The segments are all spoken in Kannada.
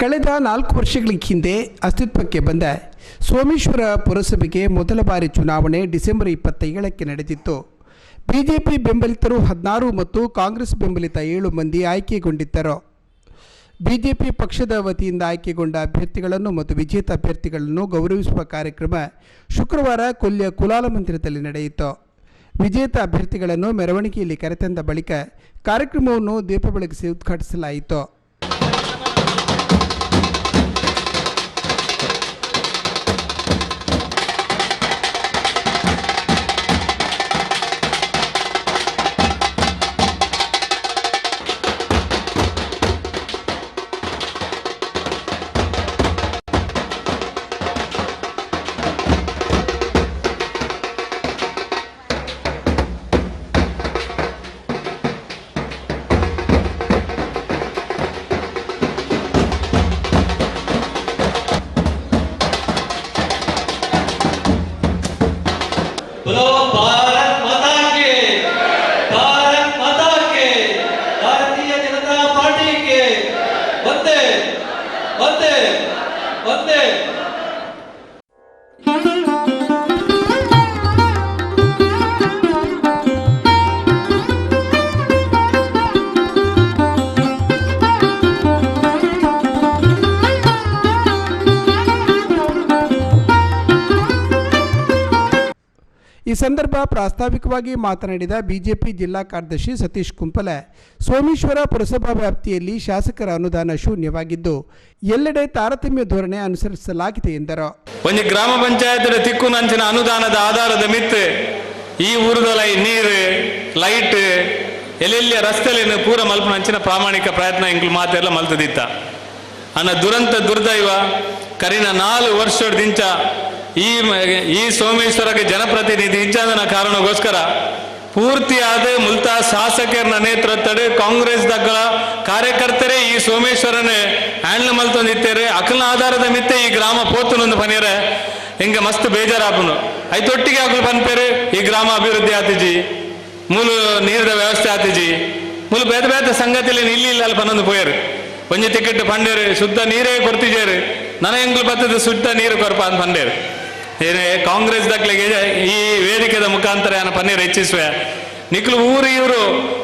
ಕಳೆದ ನಾಲ್ಕು ವರ್ಷಗಳ ಹಿಂದೆ ಅಸ್ತಿತ್ವಕ್ಕೆ ಬಂದ ಸೋಮೇಶ್ವರ ಪುರಸಭೆಗೆ ಮೊದಲ ಬಾರಿ ಚುನಾವಣೆ ಡಿಸೆಂಬರ್ ಇಪ್ಪತ್ತೇಳಕ್ಕೆ ನಡೆದಿತ್ತು. ಬಿಜೆಪಿ ಬೆಂಬಲಿತರು ಹದಿನಾರು ಮತ್ತು ಕಾಂಗ್ರೆಸ್ ಬೆಂಬಲಿತ ಏಳು ಮಂದಿ ಆಯ್ಕೆಗೊಂಡಿದ್ದರು. ಬಿಜೆಪಿ ಪಕ್ಷದ ವತಿಯಿಂದ ಆಯ್ಕೆಗೊಂಡ ಅಭ್ಯರ್ಥಿಗಳನ್ನು ಮತ್ತು ವಿಜೇತ ಅಭ್ಯರ್ಥಿಗಳನ್ನು ಗೌರವಿಸುವ ಕಾರ್ಯಕ್ರಮ ಶುಕ್ರವಾರ ಕೊಲ್ಲಿಯ ಕುಲಾಲ ಮಂದಿರದಲ್ಲಿ ನಡೆಯಿತು. ವಿಜೇತ ಅಭ್ಯರ್ಥಿಗಳನ್ನು ಮೆರವಣಿಗೆಯಲ್ಲಿ ಕರೆತಂದ ಬಳಿಕ ಕಾರ್ಯಕ್ರಮವನ್ನು ದೀಪ ಬೆಳಗಿಸಿ ಉದ್ಘಾಟಿಸಲಾಯಿತು. ಈ ಸಂದರ್ಭ ಪ್ರಾಸ್ತಾವಿಕವಾಗಿ ಮಾತನಾಡಿದ ಬಿಜೆಪಿ ಜಿಲ್ಲಾ ಕಾರ್ಯದರ್ಶಿ ಸತೀಶ್ ಕುಂಪಲೆ, ಸೋಮೇಶ್ವರ ಪುರಸಭಾ ವ್ಯಾಪ್ತಿಯಲ್ಲಿ ಶಾಸಕರ ಅನುದಾನ ಶೂನ್ಯವಾಗಿದ್ದು, ಎಲ್ಲೆಡೆ ತಾರತಮ್ಯ ಧೋರಣೆ ಅನುಸರಿಸಲಾಗಿದೆ ಎಂದರು. ಒಂದು ಗ್ರಾಮ ಪಂಚಾಯತ್ ತಿಕ್ಕು ನಂಚಿನ ಅನುದಾನದ ಆಧಾರದ ಮಿತ್, ಈ ಊರುಗಳ ನೀರು, ಲೈಟ್, ಎಲ್ಲೆಲ್ಲಿ ರಸ್ತೆಯಲ್ಲಿ ಪೂರ ಮಲ್ಪ ನಂಚಿನ ಪ್ರಾಮಾಣಿಕ ಪ್ರಯತ್ನ ಮಾತ್ರ ಮಾತೆಲ್ಲ ಮಲ್ತದಿತ್ತ. ಅನ್ನ ದುರಂತ ದುರ್ದೈವ, ಕರಿನ ನಾಲ್ಕು ವರ್ಷದಿಂಚ ಈ ಈ ಸೋಮೇಶ್ವರಕ್ಕೆ ಜನಪ್ರತಿನಿಧಿ ಹೆಚ್ಚಾದನ ಕಾರಣಗೋಸ್ಕರ ಪೂರ್ತಿಯಾದ ಮುಲ್ತಾ ಶಾಸಕರ ನೇತೃತ್ವದ ಕಾಂಗ್ರೆಸ್ ದಗ್ಗಳ ಕಾರ್ಯಕರ್ತರೇ ಈ ಸೋಮೇಶ್ವರನೇ ಹ್ಯಾಂಡ್ಲ್ ಮಲ್ತೊಂದಿತ್ತೇರೆ. ಅಕಲ್ನ ಆಧಾರದ ಮಿತ್ತೆ ಈ ಗ್ರಾಮ ಪೋತುನೊಂದು ಪನಿಯರೆ. ಹಿಂಗೆ ಮಸ್ತ್ ಬೇಜಾರಾಪನು. ಐತೊಟ್ಟಿಗೆ ಆಗಲು ಪನ್ಪೇರು. ಈ ಗ್ರಾಮ ಅಭಿವೃದ್ಧಿ ಆತಿಜಿ ಮೂಲ ನೀರದ ವ್ಯವಸ್ಥೆ ಆತಿಜಿ ಮೂಲ ಬೇದ ಬೇದ ಸಂಗತಿಯಲ್ಲಿ ಇಲ್ಲಿ ಇಲ್ಲ ಅಲ್ಲಿ ಬಂದೊಂದು ಪೋಯರು. ಒಂಜಿ ಟಿಕೆಟ್ ಪಂಡೇರು. ಶುದ್ಧ ನೀರೇ ಕೊಡ್ತಿಜೇರು ನನ ಹೆಂಗ್ಲು ಬತ್ತದ ಶುದ್ಧ ನೀರು ಕೊರಪ ಅಂತ ಪಂಡೇರು. ಏನೇ ಕಾಂಗ್ರೆಸ್ ದಾಖಲೆಗೆ ಈ ವೇದಿಕೆದ ಮುಖಾಂತರ ಏನ ಪನ್ನೀರ್ ಹೆಚ್ಚಿಸುವೆ? ನಿಕ್ಲು ಊರು ಇವರು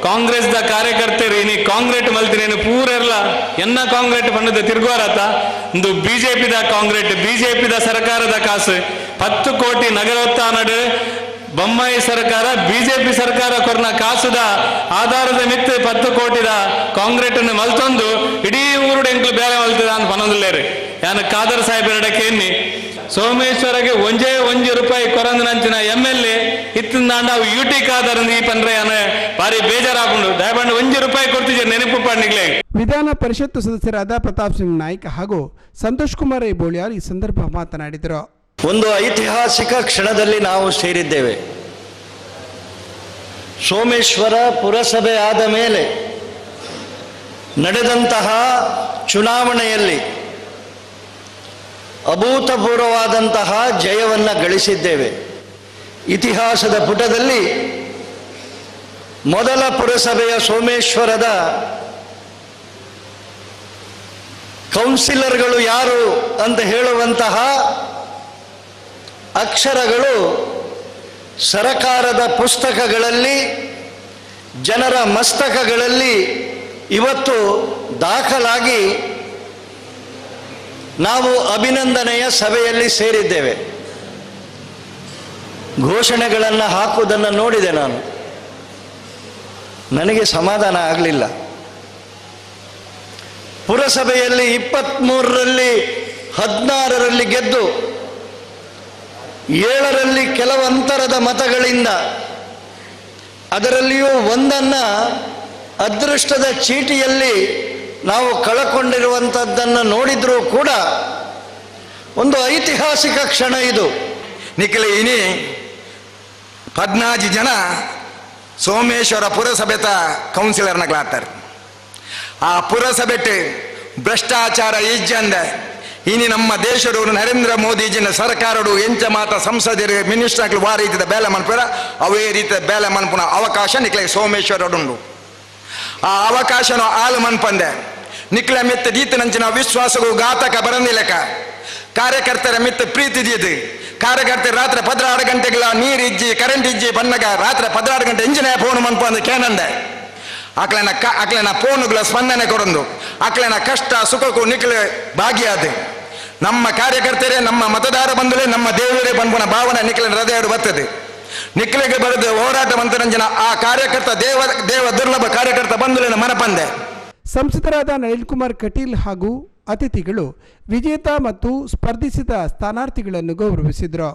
ಕಾಂಗ್ರೆಸ್ ದ ಕಾರ್ಯಕರ್ತರು ಇನಿ ಕಾಂಗ್ರೆಟ್ ಮಲ್ತಿನೇನು ಪೂರ ಇರಲ್ಲ ಎನ್ನ ಕಾಂಗ್ರೆಟ್ ಪಂಡದ ತಿರುಗುವಾರತ? ಇಂದು ಬಿಜೆಪಿ ದ ಕಾಂಗ್ರೆಟ್ ಬಿಜೆಪಿ ದ ಸರ್ಕಾರದ ಕಾಸು. ಹತ್ತು ಕೋಟಿ ನಗರೋತ್ಥಾನ ನಡು ಬೊಮ್ಮಾಯಿ ಸರ್ಕಾರ, ಬಿಜೆಪಿ ಸರ್ಕಾರ ಕೊರ್ನ ಕಾಸುದ, ಆಧಾರದ ಮಿತ್ತು ಪತ್ತು ಕೋಟಿದ ಕಾಂಗ್ರೆಟ್ ಅನ್ನು ಮಲ್ತೊಂದು, ಇಡೀ ಊರು ಎಂಕ್ಲು ಬೇರೆ ಮಲ್ತದ ಅಂತ ಪನ್ನೊಂದಿಲ್ಲೇರಿ ಯಾನ ಖಾದರ್ ಸಾಹೇಬ್ ಎರಡಕ್ಕೆ ಎನ್ನಿ? ಸೋಮೇಶ್ವರಗೆ ಒಂಜೇ ಒಂಜಿ ರೂಪಾಯಿ ಕೊರಂದು ನಂಚಿನ ಎಂ ಎಲ್ ಎ ಇತ್ತಿಂದಾಂಡ ಅವು ಯುಟಿ ಕಾದರಂದು ಈ ಪಂದ್ರೆ ಅನ್ನ ಭಾರಿ ಬೇಜಾರಾಗುಂಡು ದಯಪಂಡು ಒಂಜಿ ರೂಪಾಯಿ ಕೊಡ್ತಿದ್ದೆ ನೆನಪು ಪಂಡಿಗ್ಲೇ ವಿಧಾನ ಪರಿಷತ್ತು ಸದಸ್ಯರಾದ ಪ್ರತಾಪ್ ಸಿಂಗ್ ನಾಯ್ಕ ಹಾಗೂ ಸಂತೋಷ್ ಕುಮಾರ್ ಬೋಳಿಯಾರ್ ಈ ಸಂದರ್ಭ ಮಾತನಾಡಿದರು. ಒಂದು ಐತಿಹಾಸಿಕ ಕ್ಷಣದಲ್ಲಿ ನಾವು ಸೇರಿದ್ದೇವೆ. ಸೋಮೇಶ್ವರ ಪುರಸಭೆ ಆದ ಮೇಲೆ ನಡೆದಂತಹ ಚುನಾವಣೆಯಲ್ಲಿ ಅಭೂತಪೂರ್ವವಾದಂತಹ ಜಯವನ್ನು ಗಳಿಸಿದ್ದೇವೆ. ಇತಿಹಾಸದ ಪುಟದಲ್ಲಿ ಮೊದಲ ಪುರಸಭೆಯ ಸೋಮೇಶ್ವರದ ಕೌನ್ಸಿಲರ್ಗಳು ಯಾರು ಅಂತ ಹೇಳುವಂತಹ ಅಕ್ಷರಗಳು ಸರಕಾರದ ಪುಸ್ತಕಗಳಲ್ಲಿ, ಜನರ ಮಸ್ತಕಗಳಲ್ಲಿ ಇವತ್ತು ದಾಖಲಾಗಿ ನಾವು ಅಭಿನಂದನೆಯ ಸಭೆಯಲ್ಲಿ ಸೇರಿದ್ದೇವೆ. ಘೋಷಣೆಗಳನ್ನು ಹಾಕುವುದನ್ನು ನೋಡಿದೆ ನಾನು. ನನಗೆ ಸಮಾಧಾನ ಆಗಲಿಲ್ಲ. ಪುರಸಭೆಯಲ್ಲಿ ಇಪ್ಪತ್ಮೂರರಲ್ಲಿ ಹದಿನಾರರಲ್ಲಿ ಗೆದ್ದು, ಏಳರಲ್ಲಿ ಕೆಲವು ಅಂತರದ ಮತಗಳಿಂದ, ಅದರಲ್ಲಿಯೂ ಒಂದನ್ನು ಅದೃಷ್ಟದ ಚೀಟಿಯಲ್ಲಿ ನಾವು ಕಳಕೊಂಡಿರುವಂಥದ್ದನ್ನು ನೋಡಿದರೂ ಕೂಡ ಒಂದು ಐತಿಹಾಸಿಕ ಕ್ಷಣ ಇದು. ನಿಖಿಲ, ಇನಿ ಪದ್ನಾಜಿ ಜನ ಸೋಮೇಶ್ವರ ಪುರಸಭೆತ ಕೌನ್ಸಿಲರ್ನಗಳಾಗ್ತಾರೆ ಆ ಪುರಸಭೆಟ್ ಭ್ರಷ್ಟಾಚಾರ ಈಜ್ಜಂದೆ ಇನಿ ನಮ್ಮ ದೇಶರು ನರೇಂದ್ರ ಮೋದಿಜಿನ ಸರ್ಕಾರಡು ಎಂಚ ಮಾತ ಸಂಸದರು ಮಿನಿಸ್ಟರ್ಗಳು ವಾ ರೀತಿಯ ಬೇಲೆ ಮನ್ಪುರ ಅವೇ ರೀತಿಯ ಬೇಲೆ ಮನ್ಪುನ ಅವಕಾಶ ನಿಕ್ಲೆ ಸೋಮೇಶ್ವರಡುಂಡು ಆ ಅವಕಾಶನ ಆಲು ಮನ್ಪಂದೆ ನಿಕ್ಲ ಮಿತ್ತ ದೀತನಂಚಿನ ವಿಶ್ವಾಸಗೂ ಘಾತಕ ಬರಂದಿಲಕ ಕಾರ್ಯಕರ್ತರ ಮಿತ್ತ ಪ್ರೀತಿ ದೀದು ಕಾರ್ಯಕರ್ತರ ರಾತ್ರಿ ಪದ್ರಾರು ಗಂಟೆಗಳ ನೀರು ಇಜ್ಜಿ ಕರೆಂಟ್ ಇಜ್ಜಿ ಬಣ್ಣಗ ರಾತ್ರಿ ಪದ್ರಾರು ಗಂಟೆ ಇಂಜಿನ ಫೋನ್ ಮನ್ಪು ಅಂದ್ ಕೇನಂದೆ ಅಕ್ಲೆನ ಕ ಅಕ್ಲೆನ ಫೋನುಗಳ ಸ್ಪಂದನೆ ಕೊಡಂದು. ಅಕ್ಲೆನ ಕಷ್ಟ, ಸುಖಕ್ಕೂ ನಿಕ್ಲೆ ಭಾಗಿಯಾದ. ನಮ್ಮ ಕಾರ್ಯಕರ್ತರೇ, ನಮ್ಮ ಮತದಾರ ಬಂಧುಲೇ ನಮ್ಮ ದೇವರೇ ಬಂದ್ಬನ ಭಾವನೆ ನಿಕ್ಲಿನ ಹೃದಯ ಬರ್ತದೆ. ನಿಕ್ಲಿಗೆ ಬರೆದು ಹೋರಾಟ ಮಂತ್ರಂಜನ ಆ ಕಾರ್ಯಕರ್ತ ದೇವ ದೇವ ದುರ್ಲಭ ಕಾರ್ಯಕರ್ತ ಬಂಧುಲಿನ ಮನಪಂದೆ. ಸಂಸದರಾದ ನಳಿನ್ ಕುಮಾರ್ ಕಟೀಲ್ ಹಾಗೂ ಅತಿಥಿಗಳು ವಿಜೇತ ಮತ್ತು ಸ್ಪರ್ಧಿಸಿದ ಸ್ಥಾನಾರ್ಥಿಗಳನ್ನು ಗೌರವಿಸಿದರು.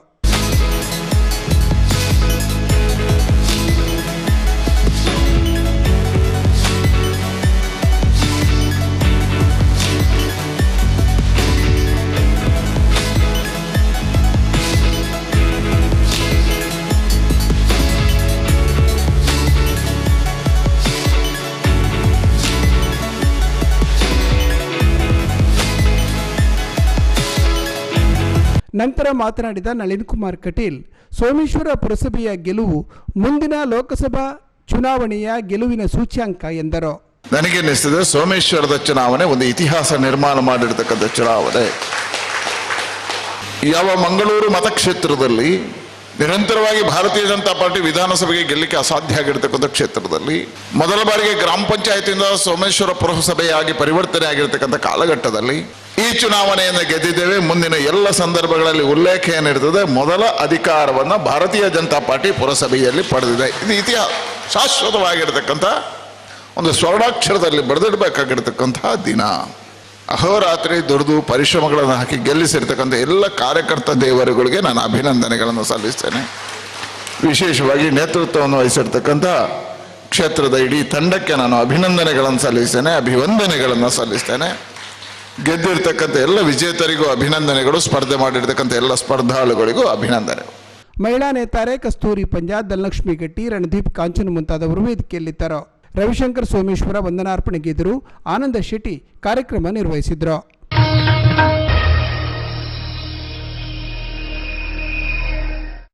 ನಂತರ ಮಾತನಾಡಿದ ನಳಿನ್ ಕುಮಾರ್ ಕಟೀಲ್, ಸೋಮೇಶ್ವರ ಪುರಸಭೆಯ ಗೆಲುವು ಮುಂದಿನ ಲೋಕಸಭಾ ಚುನಾವಣೆಯ ಗೆಲುವಿನ ಸೂಚ್ಯಾಂಕ ಎಂದರು. ನನಗೆ ಅನ್ನಿಸ್ತದೆ ಸೋಮೇಶ್ವರದ ಚುನಾವಣೆ ಒಂದು ಇತಿಹಾಸ ನಿರ್ಮಾಣ ಮಾಡಿರ್ತಕ್ಕಂಥ ಚುನಾವಣೆ. ಯಾವ ಮಂಗಳೂರು ಮತಕ್ಷೇತ್ರದಲ್ಲಿ ನಿರಂತರವಾಗಿ ಭಾರತೀಯ ಜನತಾ ಪಾರ್ಟಿ ವಿಧಾನಸಭೆಗೆ ಗೆಲ್ಲಕ್ಕೆ ಅಸಾಧ್ಯ ಆಗಿರ್ತಕ್ಕಂಥ ಕ್ಷೇತ್ರದಲ್ಲಿ ಮೊದಲ ಬಾರಿಗೆ ಗ್ರಾಮ ಪಂಚಾಯತಿಯಿಂದ ಸೋಮೇಶ್ವರ ಪುರಸಭೆಯಾಗಿ ಪರಿವರ್ತನೆ ಆಗಿರ್ತಕ್ಕಂಥ ಕಾಲಘಟ್ಟದಲ್ಲಿ ಈ ಚುನಾವಣೆಯನ್ನು ಗೆದ್ದಿದ್ದೇವೆ. ಮುಂದಿನ ಎಲ್ಲ ಸಂದರ್ಭಗಳಲ್ಲಿ ಉಲ್ಲೇಖ ಏನಿರ್ತದೆ ಮೊದಲ ಅಧಿಕಾರವನ್ನು ಭಾರತೀಯ ಜನತಾ ಪಾರ್ಟಿ ಪುರಸಭೆಯಲ್ಲಿ ಪಡೆದಿದೆ. ಇದು ಇತಿಹಾಸ. ಶಾಶ್ವತವಾಗಿರ್ತಕ್ಕಂಥ ಒಂದು ಸ್ವರ್ಣಾಕ್ಷರದಲ್ಲಿ ಬರೆದಿಡಬೇಕಾಗಿರ್ತಕ್ಕಂಥ ದಿನ. ಅಹೋರಾತ್ರಿ ದುಡಿದು ಪರಿಶ್ರಮಗಳನ್ನು ಹಾಕಿ ಗೆಲ್ಲಿಸಿರ್ತಕ್ಕಂಥ ಎಲ್ಲ ಕಾರ್ಯಕರ್ತ ದೇವರುಗಳಿಗೆ ನಾನು ಅಭಿನಂದನೆಗಳನ್ನು ಸಲ್ಲಿಸ್ತೇನೆ. ವಿಶೇಷವಾಗಿ ನೇತೃತ್ವವನ್ನು ವಹಿಸಿರ್ತಕ್ಕಂಥ ಕ್ಷೇತ್ರದ ಇಡೀ ತಂಡಕ್ಕೆ ನಾನು ಅಭಿನಂದನೆಗಳನ್ನು ಸಲ್ಲಿಸ್ತೇನೆ. ಅಭಿವಂದನೆಗಳನ್ನು ಸಲ್ಲಿಸ್ತೇನೆ. ಗೆದ್ದಿರ್ತಕ್ಕಂಥ ಎಲ್ಲ ವಿಜೇತರಿಗೂ ಅಭಿನಂದನೆಗಳು, ಸ್ಪರ್ಧೆ ಮಾಡಿರ್ತಕ್ಕಂಥ ಎಲ್ಲ ಸ್ಪರ್ಧಾಳುಗಳಿಗೂ ಅಭಿನಂದನೆ. ಮಹಿಳಾ ನೇತಾರೆ ಕಸ್ತೂರಿ ಪಂಜಾ ಧನಲಕ್ಷ್ಮಿ ಗಟ್ಟಿ, ರಣದೀಪ್ ಕಾಂಚನ್ ಮುಂತಾದವರು ವೇದಿಕೆಯಲ್ಲಿದ್ದರು. ರವಿಶಂಕರ್ ಸೋಮೇಶ್ವರ ವಂದನಾರ್ಪಣೆಗೆದ್ದರು ಆನಂದ ಶೆಟ್ಟಿ ಕಾರ್ಯಕ್ರಮ ನಿರ್ವಹಿಸಿದರು.